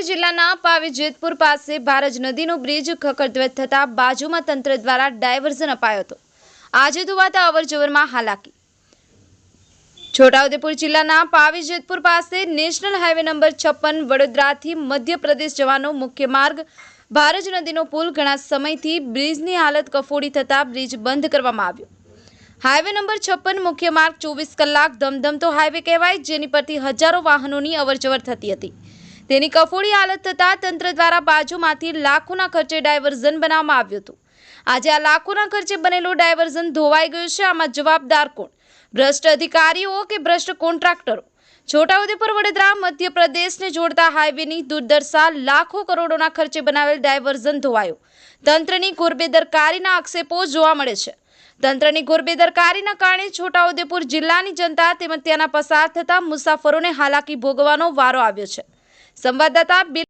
પાવી જેતપુર પાસે ભારજ નદીનો બ્રિજ ખકડધ્વજ થતાં બાજુમાં તંત્ર દ્વારા ડાયવર્ઝન અપાયો હતો. આજે ધોવાતા અવરજવરમાં હાલાકી. છોટાઉદેપુર જિલ્લાના પાવી જેતપુર પાસે નેશનલ હાઈવે નંબર છપ્પન વડોદરાથી મધ્યપ્રદેશ જવાનો મુખ્ય માર્ગ ભારજ નદીનો પુલ ઘણા સમયથી બ્રિજની હાલત કફોડી થતા બ્રિજ બંધ કરવામાં આવ્યો. હાઈવે નંબર છપ્પન મુખ્ય માર્ગ ચોવીસ કલાક ધમધમતો હાઈવે કહેવાય, જેની પરથી હજારો વાહનોની અવરજવર થતી હતી. તેની કફોડી હાલત થતાં તંત્ર દ્વારા બાજુમાંથી લાખોના ખર્ચે ડાયવર્ઝન બનાવવામાં આવ્યું હતું. આજે આ લાખોના ખર્ચે બનેલું ડાયવર્ઝન ધોવાઈ ગયું છે. આમાં જવાબદાર કોણ? ભ્રષ્ટ અધિકારીઓ કે ભ્રષ્ટ કોન્ટ્રાક્ટરો? છોટાઉદેપુર, વડોદરા, મધ્યપ્રદેશને જોડતા હાઈવેની દુર્દશા લાખો કરોડોના ખર્ચે બનાવેલ ડાયવર્ઝન ધોવાયો. તંત્રની ઘોરબેદરકારીના આક્ષેપો જોવા મળે છે. તંત્રની ઘોરબેદરકારીના કારણે છોટાઉદેપુર જિલ્લાની જનતા તેમજ ત્યાંના પસાર થતા મુસાફરોને હાલાકી ભોગવવાનો વારો આવ્યો છે. સંવાદદાતા બિલ